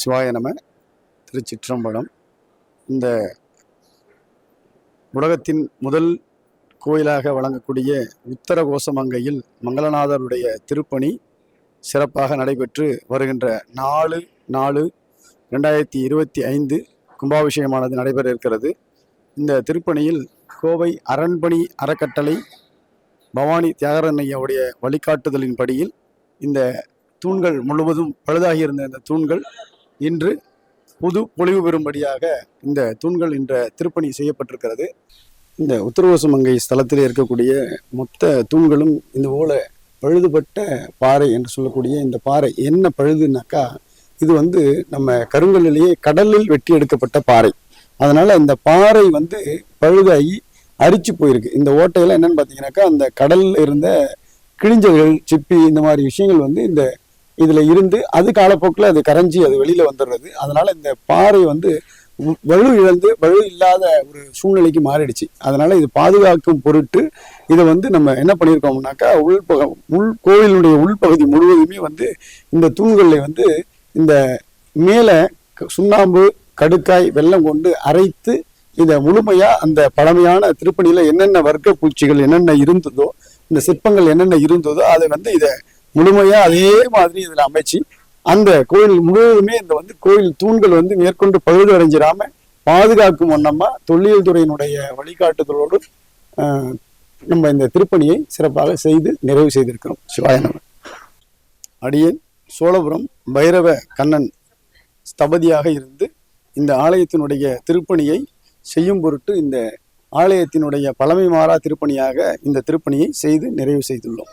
சிவாய நம திருச்சிற்றம்பலம். இந்த உலகத்தின் முதல் கோயிலாக வழங்கக்கூடிய உத்தர கோசமங்கையில் மங்களநாதருடைய திருப்பணி சிறப்பாக நடைபெற்று வருகின்ற நாலு நாலு ரெண்டாயிரத்தி இருபத்தி ஐந்து கும்பாபிஷேகமானது நடைபெற இருக்கிறது. இந்த திருப்பணியில் கோவை அரண்பணி அறக்கட்டளை பவானி தியாகரண்ணையாவுடைய வழிகாட்டுதலின்படியில் இந்த தூண்கள் முழுவதும் பழுதாகி இருந்த இந்த தூண்கள் இன்று புது பொலிவு பெறும்படியாக இந்த தூண்கள் என்ற திருப்பணி செய்யப்பட்டிருக்கிறது. இந்த உத்தரகோசமங்கை ஸ்தலத்தில் இருக்கக்கூடிய மொத்த தூண்களும் இந்த போல பழுதுபட்ட பாறை என்று சொல்லக்கூடிய இந்த பாறை என்ன பழுதுனாக்கா இது வந்து நம்ம கருங்கல்லிலேயே கடலில் வெட்டி எடுக்கப்பட்ட பாறை. அதனால இந்த பாறை வந்து பழுதாகி அரிச்சு போயிருக்கு. இந்த ஓட்டையெல்லாம் என்னன்னு பார்த்தீங்கன்னாக்கா அந்த கடலில் இருந்த கிழிஞ்சல்கள் சிப்பி இந்த மாதிரி விஷயங்கள் வந்து இந்த இதில் இருந்து அது காலப்போக்கில் அது கரைஞ்சி அது வெளியில் வந்துடுறது. அதனால் இந்த பாறை வந்து வலு இழந்து வலு இல்லாத ஒரு சூழ்நிலைக்கு மாறிடுச்சு. அதனால் இது பாதுகாக்கும் பொருட்டு இதை வந்து நம்ம என்ன பண்ணியிருக்கோம்னாக்கா உள்பக உள் கோவிலுடைய உள்பகுதி முழுவதுமே வந்து இந்த தூண்களை வந்து இந்த மேலே சுண்ணாம்பு கடுக்காய் வெல்லம் கொண்டு அரைத்து இதை முழுமையாக அந்த பழமையான திருப்பணியில் என்னென்ன வர்க்க பூச்சிகள் என்னென்ன இருந்ததோ இந்த சிற்பங்கள் என்னென்ன இருந்ததோ அதை வந்து இதை முழுமையா அதே மாதிரி இதுல அமைச்சு அந்த கோயில் முழுவதுமே இந்த வந்து கோயில் தூண்கள் வந்து மேற்கொண்டு பழுது அடைஞ்சிடாம பாதுகாக்கும் வண்ணமா தொல்லியல் துறையினுடைய வழிகாட்டுதலோடு நம்ம இந்த திருப்பணியை சிறப்பாக செய்து நிறைவு செய்திருக்கிறோம். சிவாய நம. அடியேன் சோழபுரம் பைரவ கண்ணன் ஸ்தபதியாக இருந்து இந்த ஆலயத்தினுடைய திருப்பணியை செய்யும் பொருட்டு இந்த ஆலயத்தினுடைய பழமை மாறா திருப்பணியாக இந்த திருப்பணியை செய்து நிறைவு செய்துள்ளோம்.